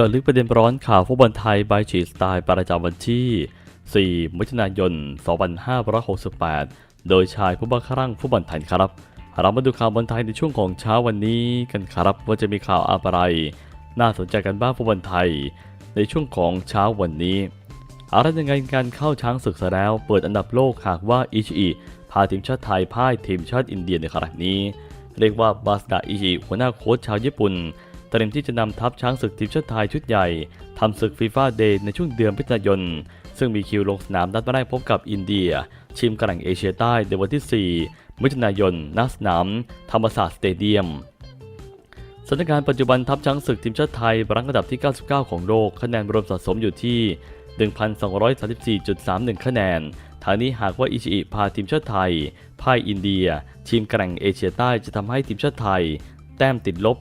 จาะลึกประเด็นร้อนข่าวฟุตบอลไทยบายจีสไตล์ประจำวันที่ 4 มิถุนายน 2568 โดยชายผู้บังคับรังฟุตบอลไทยครับ เรามาดูข่าวบอลไทยในช่วงของเช้าวันนี้กันครับว่าจะมีข่าวอะไร น่าสนใจกันบ้างฟุตบอลไทย ในช่วงของเช้าวันนี้อะไรยังไงการเข้าช้างศึกซะแล้วเปิดอันดับโลกหากว่าอิชิอิพาทีมชาติไทยพ่ายทีมชาติอินเดียในครั้งนี้ เรียกว่าบาสดาอิชิหัวหน้าโค้ชชาวญี่ปุ่น เตรียมที่จะนำทัพช้างศึกทีมชาติไทยชุดใหญ่ทำศึกฟีฟ่าเดย์ในช่วงเดือนพฤศจิกายน ซึ่งมีคิวลงสนามนัดแรกพบกับอินเดีย ชิมกระหล่งเอเชียใต้ในวันที่ 4 มิถุนายนณสนาม ธรรมศาสตร์สเตเดียมสถานการณ์ปัจจุบันทัพช้างศึกทีมชาติไทยรั้งอันดับที่ 99 ของโลกคะแนนรวมสะสมอยู่ที่ 1,234.31 คะแนนทางนี้หากว่าอิชิอิพาทีมชาติไทยพ่ายอินเดีย ทีมแกร่งเอเชียใต้จะทำให้ทีมชาติไทย แต้มติดลบ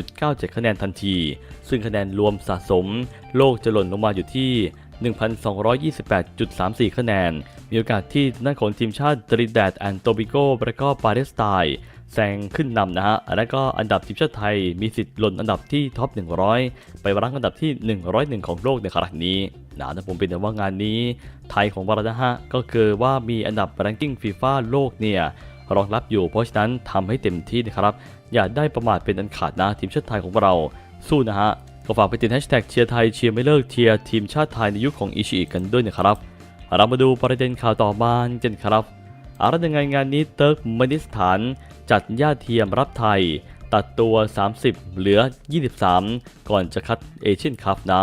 5.97 คะแนนทันที ซึ่งคะแนนรวมสะสม โลกจะหล่นลงมาอยู่ที่ 1,228.34 คะแนน มีโอกาสที่ด้านของทีมชาติตริแดดแอนโตบิโกและก็ปาเลสไตน์แซงขึ้นนำนะฮะ และก็อันดับทีมชาติไทยมีสิทธิ์หล่นอันดับที่ท็อป 100 ไปรั้งอันดับที่ 101 ของโลกในครั้งนี้นะนะผมเป็นแต่ว่างานนี้ไทยของเรานะฮะ ก็คือว่ามีอันดับ r a n k กิ้งฟีฟ่าโลกเนี่ยรองรับอยู่เพราะฉะนั้นทำให้เต็มที่นะครับ อย่าได้ประมาทเป็นอันขาดนะทีมชาติไทยของเราสู้นะฮะก็ฝากไปติดแฮชแท็กเชียร์ไทยเชียร์ไม่เลิกเชียร์ทีมชาติไทยในยุคของอิชิอิกันด้วยนะครับเรามาดูประเด็นข่าวต่อมากันครับอะไรยังไงงานนี้เติร์กเมนิสถาน จัดญาติเทียมรับไทย ตัดตัว 30 เหลือ 23 ก่อนจะคัดเอเชียนคัพนะ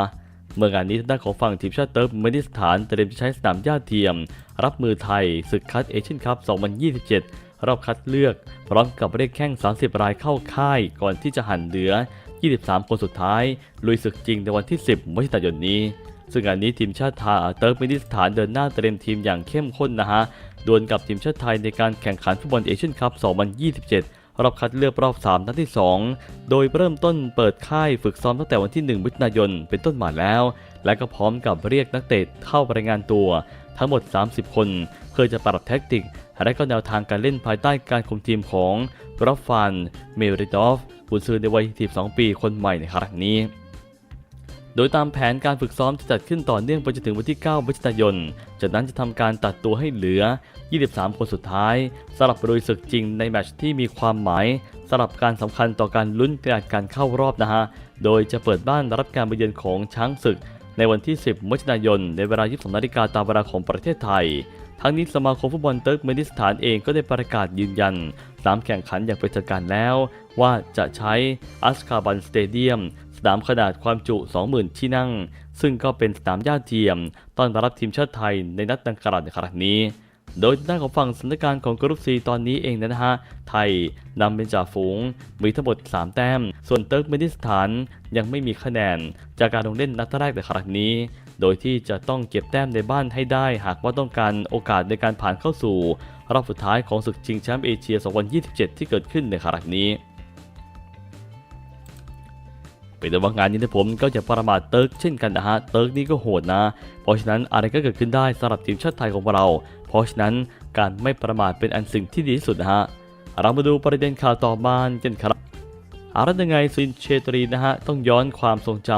เมื่องานนี้ทางด้านของฝั่งทีมชาติเติร์กเมนิสถานเตรียมจะใช้สนามญาติเทียม รับมือไทยศึกคัดเอเชียนคัพ 2027 รอบคัดเลือก พร้อมกับเรียกแข้ง 30 รายเข้าค่าย ก่อนที่จะหันเหลือ 23 คนสุดท้าย ลุยศึกจริงในวันที่ 10มิถุนายนนี้ ซึ่งงานนี้ทีมชาติไทยเติร์กเมนิสถานเดินหน้าเตรียมทีมอย่างเข้มข้นนะฮะดวลกับทีมชาติไทยในการแข่งขันฟุตบอลเอเชียนคัพ 2027รอบคัดเลือกรอบ 3 นัดที่ 2 โดยเริ่มต้นเปิดค่ายฝึกซ้อมตั้งแต่วันที่ 1 มิถุนายน เป็นต้นมาแล้ว และก็พร้อมกับเรียกนักเตะเข้ารายงานตัว ทั้งหมด 30 คน เพื่อจะปรับแท็กติก และก็แนวทางการเล่นภายใต้การคุมทีมของรอฟฟานเมริดอฟบุนซือในวัย 12 ปีคนใหม่ในครั้งนี้ โดยตามแผนการฝึกซ้อมจะจัดขึ้นต่อเนื่องไปจนถึงวันที่9มิถุนายน จากนั้นจะทำการตัดตัวให้เหลือ 23 คนสุดท้ายสำหรับลุยศึกจริงในแมตช์ที่มีความหมายสำหรับการสำคัญต่อการลุ้นการเข้ารอบนะฮะ โดยจะเปิดบ้านรับการมาเยือนของช้างศึกในวันที่ 10 มิถุนายน ในเวลา 22นาฬิกาตามเวลาของประเทศไทย ทั้งนี้สมาคมฟุตบอลเติร์กเมนิสถานเองก็ได้ประกาศยืนยันสนามแข่งขันอย่างเป็นทางการแล้ว ว่าจะใช้อัสคาบันสเตเดียมสนามขนาดความจุ 20,000 ที่นั่ง ซึ่งก็เป็นสนามญาติเทียม ต้อนรับทีมชาติไทยในนัดดังกล่าวในครั้งนี้ โดยด้านของฝั่งสถานการณ์ของกรุ๊ปซีตอนนี้เองนะฮะ ไทยนำเป็นจ่าฝูง มีทั้งหมด 3 แต้ม ส่วนเติร์กเมนิสถานยังไม่มีคะแนน จากการลงเล่นนัดแรกในครั้งนี้ โดยที่จะต้องเก็บแต้มในบ้านให้ได้ หากว่าต้องการโอกาสในการผ่านเข้าสู่ รอบสุดท้ายของศึกชิงแชมป์เอเชีย 2027 ที่เกิดขึ้นในครั้งนี้ เป็นแต่ว่างานนี้นะผมก็จะประมาทเติร์กเช่นกันนะฮะเติร์กนี่ก็โหดนะ เพราะฉะนั้นอะไรก็เกิดขึ้นได้สำหรับทีมชาติไทยของเรา เพราะฉะนั้นการไม่ประมาทเป็นอันสิ่งที่ดีที่สุดนะฮะเรามาดูประเด็นข่าวต่อมากันครับอารัตยังไงซินเชตรีนะฮะต้องย้อนความทรงจ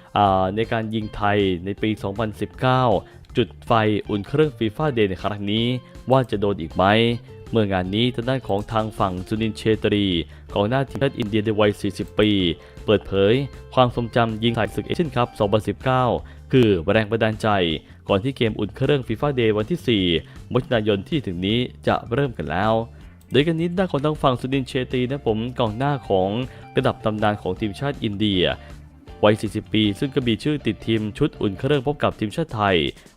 ำในการยิงไทยในปี 2019 จุดไฟอุ่นเครื่องฟีฟ่าเดย์ในครั้งนี้ว่าจะโดนอีกไหม เมื่องานนี้ทางด้านของทางฝั่งจุนินเชตรีของหน้าทีมชาติอินเดียในวัย 40 ปี เปิดเผย ความทรงจำยิงไทยศึกเอเชียนคัพ 2019 คือแรงบันดาลใจ ก่อนที่เกมอุ่นเครื่องฟีฟ่าเดย์วันที่ 4 มิถุนายนที่ถึงนี้จะเริ่มกันแล้วโดยกันนี้ด้านของทางฝั่งสุดินเชตรีนะผมกองหน้าของระดับตำนานของทีมชาติอินเดีย วัย 40 ปี ซึ่งก็มีชื่อติดทีมชุดอุ่นเครื่องพบกับทีมชาติไทย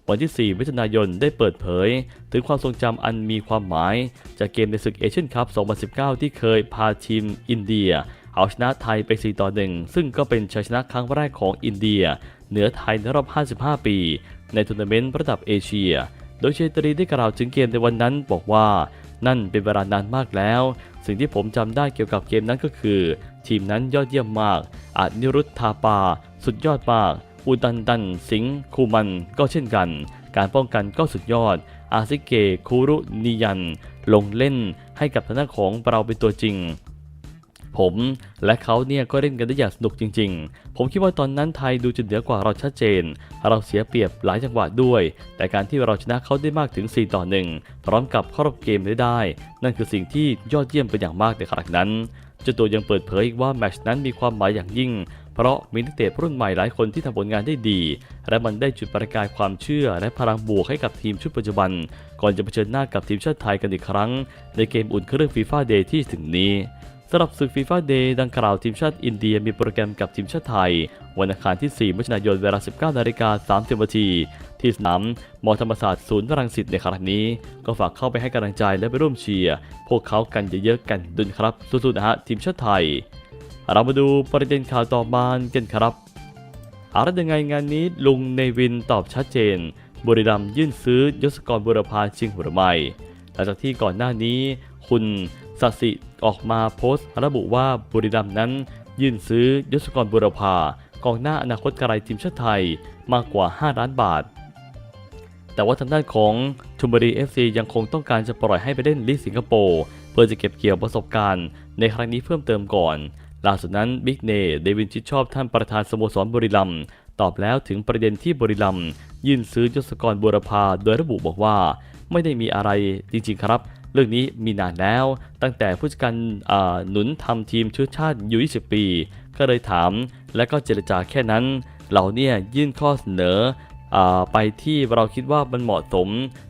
วันที่ 4 มิถุนายนได้เปิดเผย ถึงความทรงจำอันมีความหมาย จากเกมในศึกเอเชียนคัพ 2019 ที่เคยพาทีมอินเดีย เอาชนะไทยไป 4 ต่อ 1 ซึ่งก็เป็นชัยชนะครั้งแรกของอินเดีย เหนือไทยในรอบ 55 ปี ในทัวร์นาเมนต์ระดับเอเชีย โดยเชตรีได้กล่าวถึงเกมในวันนั้นบอกว่า นั่นเป็นเวลานานมากแล้ว สิ่งที่ผมจำได้เกี่ยวกับเกมนั้นก็คือ ทีมนั้นยอดเยี่ยมมาก อาจนิรุตทาปา สุดยอดมากอุดันดัน สิงคูมันก็เช่นกัน การป้องกันก็สุดยอด อาซิเกคูรุนิยัน ลงเล่นให้กับทางด้านของเราเป็นตัวจริง ผมและเขาเนี่ยก็เล่นกันได้อย่างสนุกจริง ๆ ผมคิดว่าตอนนั้นไทยดูจะเหนือกว่าเราชัดเจน เราเสียเปรียบหลายจังหวะด้วย แต่การที่เราชนะเขาได้มากถึง 4 ต่อ 1 พร้อมกับเข้ารอบเกมได้ได้ นั่นคือสิ่งที่ยอดเยี่ยมเป็นอย่างมากในครั้งนั้นเจ้าตัวยังเปิดเผยอีกว่าแมชนั้นมีความหมายอย่างยิ่ง เพราะมีนักเตะรุ่นใหม่หลายคนที่ทำผลงานได้ดี และมันได้จุดประกายความเชื่อและพลังบวกให้กับทีมชุดปัจจุบัน ก่อนจะเผชิญหน้ากับทีมชาติไทยกันอีกครั้ง ในเกมอุ่นเครื่องฟีฟ่าเดย์ที่ถึงนี้ สำหรับศึกฟีฟ่าเดย์ดังกล่าวทีมชาติอินเดียมีโปรแกรมกับทีมชาติไทย วันอังคารที่ 4มิถุนายนเวลา 19นาฬิกา30นาทีที่สนามมอธรรมศาสตร์ศูนย์รังสิตในครั้งนี้ ก็ฝากเข้าไปให้กำลังใจและไปร่วมเชียร์พวกเขากันเยอะๆกันดุนครับสู้ๆนะฮะทีมชาติไทย เรามาดูประเด็นข่าวต่อมากันครับอะไรยังไงงานนี้ลุงเนวินตอบชัดเจน บุรีรัมย์ยื่นซื้อยศกรบุรพาชิงหัวใหม่หลังจากที่ก่อนหน้านี้ คุณ สัสิออกมาโพสต์ระบุว่าบุรีรัมย์นั้น ยื่นซื้อยศกรบุรพากองหน้าอนาคตไกลทีมชาติไทยมากกว่า 5 ล้านบาท แต่ว่าทางด้านของชมบุรี FC ยังคงต้องการจะปล่อยให้ไปเล่นลีกสิงคโปร์เพื่อจะเก็บเกี่ยวประสบการณ์ ในครั้งนี้เพิ่มเติมก่อนล่าสุดนั้นบิ๊กเนเดวินชิดชอบท่านประธานสโมสรบุรีรัมย์ตอบแล้วถึงประเด็นที่บุรีรัมย์ยื่นซื้อยศกรบุรพาโดยระบุบอกว่า ไม่ได้มีอะไรจริงๆครับ เรื่องนี้มีนานแล้ว ตั้งแต่ผู้จัดการหนุนทำทีมชุดชาติอยู่ 20 ปี ก็เลยถามและก็เจรจาแค่นั้น เราเนี่ยยื่นข้อเสนออไปที่เราคิดว่ามันเหมาะสม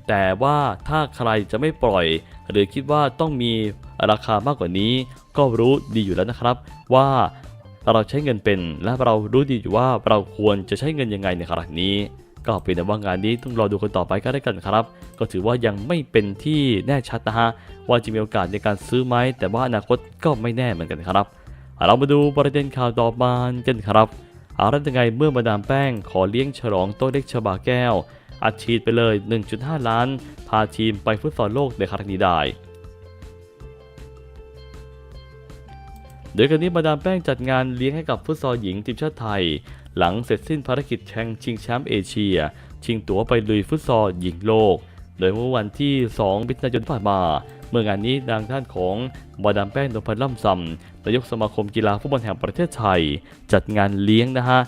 แต่ว่าถ้าใครจะไม่ปล่อย หรือคิดว่าต้องมีราคามากกว่านี้ ก็รู้ดีอยู่แล้วนะครับ ว่าเราใช้เงินเป็นและเรารู้ดีอยู่ว่าเราควรจะใช้เงินยังไงในครั้งนี้ ก็เป็นแต่ว่างานนี้ต้องรอดูกันต่อไปก็ได้กันครับ ก็ถือว่ายังไม่เป็นที่แน่ชัดนะฮะว่าจะมีโอกาสในการซื้อไหมแต่ว่าอนาคตก็ไม่แน่เหมือนกันครับ เรามาดูประเด็นข่าวต่อมากันครับอาละยังไงเมื่อมาดามแป้งขอเลี้ยงฉลองโต๊ะเล็กชบาแก้ว อัดฉีดไปเลย 1.5 ล้าน พาทีมไปฟุตซอลโลกในครั้งนี้ได้โดยกันนี้มาดามแป้งจัดงานเลี้ยงให้กับฟุตซอลหญิงทีมชาติไทย หลังเสร็จสิ้นภารกิจแข่งชิงแชมป์เอเชีย ชิงตั๋วไปลุยฟุตซอลหญิงโลก โดยเมื่อวันที่ 2 มิถุนายนผ่านมา เมื่องานนี้ทางด้านของมาดามแป้งนพล่ำซำนายกสมาคมกีฬาฟุตบอลแห่งประเทศไทย จัดงานเลี้ยงนะฮะ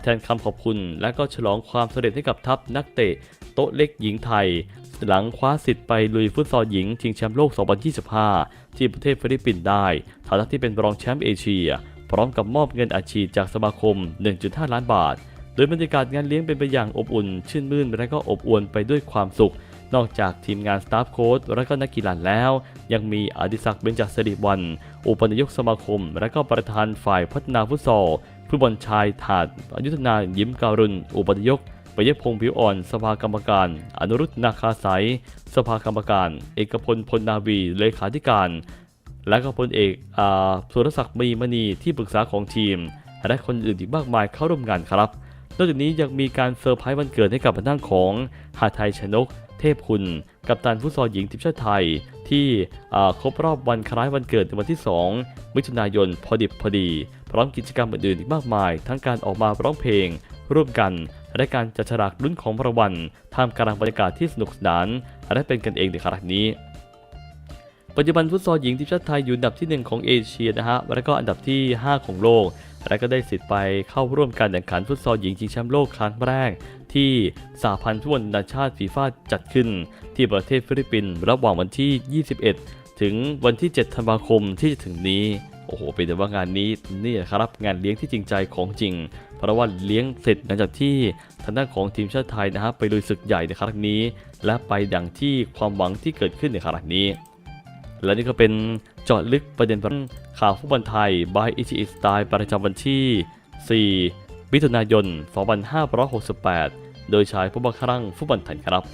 แทนคำขอบคุณ และก็ฉลองความสำเร็จให้กับทัพนักเตะโต๊ะเล็กหญิงไทย หลังคว้าสิทธิ์ไปลุยฟุตซอลหญิงชิงแชมป์โลก 2025 ที่ประเทศฟิลิปปินส์ได้ ฐานะที่เป็นรองแชมป์เอเชีย พร้อมกับมอบเงินอัดฉีดจากสมาคม 1.5 ล้านบาท โดยบรรยากาศงานเลี้ยงเป็นไปอย่างอบอุ่น ชื่นมื่นและก็อบอวลไปด้วยความสุข นอกจากทีมงานสตาฟโค้ชและก็นักกีฬาแล้ว ยังมีอดิศักดิ์เบญจสิริวัลอุปนายกสมาคม และก็ประธานฝ่ายพัฒนาฟุตซอลฟุตบอลชายถาดอายุธนายิ้มการุณ อุปนายกปยพงศ์ผิวอ่อน สภากรรมการ อนุรุตนาคาสายสภากรรมการ เอกพลพลนาวี เลขาธิการ และก็พลเอกอาสุรศักดิ์มีมณีที่ปรึกษาของทีม และคนอื่นอีกมากมายเข้าร่วมงานครับ นอกจากนี้ยังมีการเซอร์ไพรส์วันเกิดให้กับทางด้านของหาไทยชนก เทพคุณ กัปตันฟุตซอลหญิงทีมชาติไทย ที่ครบรอบวันคล้ายวันเกิดในวันที่ 2 มิถุนายนพอดิบพอดี พร้อมกิจกรรมอื่นๆอีกมากมาย ทั้งการออกมาร้องเพลง ร่วมกันและการจัดฉลากลุ้นของรางวัลท่ามกลางบรรยากาศที่สนุกสนาน และเป็นกันเองในครั้งนี้ ปัจจุบันฟุตซอลหญิงทีมชาติไทยอยู่อันดับที่ 1 ของเอเชียนะฮะและก็อันดับที่ 5 ของโลก และก็ได้สิทธิ์ไปเข้าร่วมการแข่งขันฟุตซอลหญิงชิงแชมป์โลกครั้งแรก ที่สหพันธ์ฟุตบอลนานาชาติฟีฟ่าจัดขึ้น ที่ประเทศฟิลิปปินส์ระหว่างวันที่ 21 ถึงวันที่ 7 ธันวาคมที่จะถึงนี้โอ้โหเป็นแต่ว่างานนี้นี่แหละครับงานเลี้ยงที่จริงใจของจริง เพราะว่าเลี้ยงเสร็จหลังจากที่ทางด้านของทีมชาติไทยนะฮะไปลุยศึกใหญ่ในครั้งนี้ และไปดังที่ความหวังที่เกิดขึ้นในครั้งนี้ และนี่ก็เป็นเจาะลึกประเด็นข่าวฟุตบอลไทย by e t สไตล์ประจำวันที่ 4 มิถุนายน 2568 โดยชายผู้บังคับรังฟุตบอลไทยครับ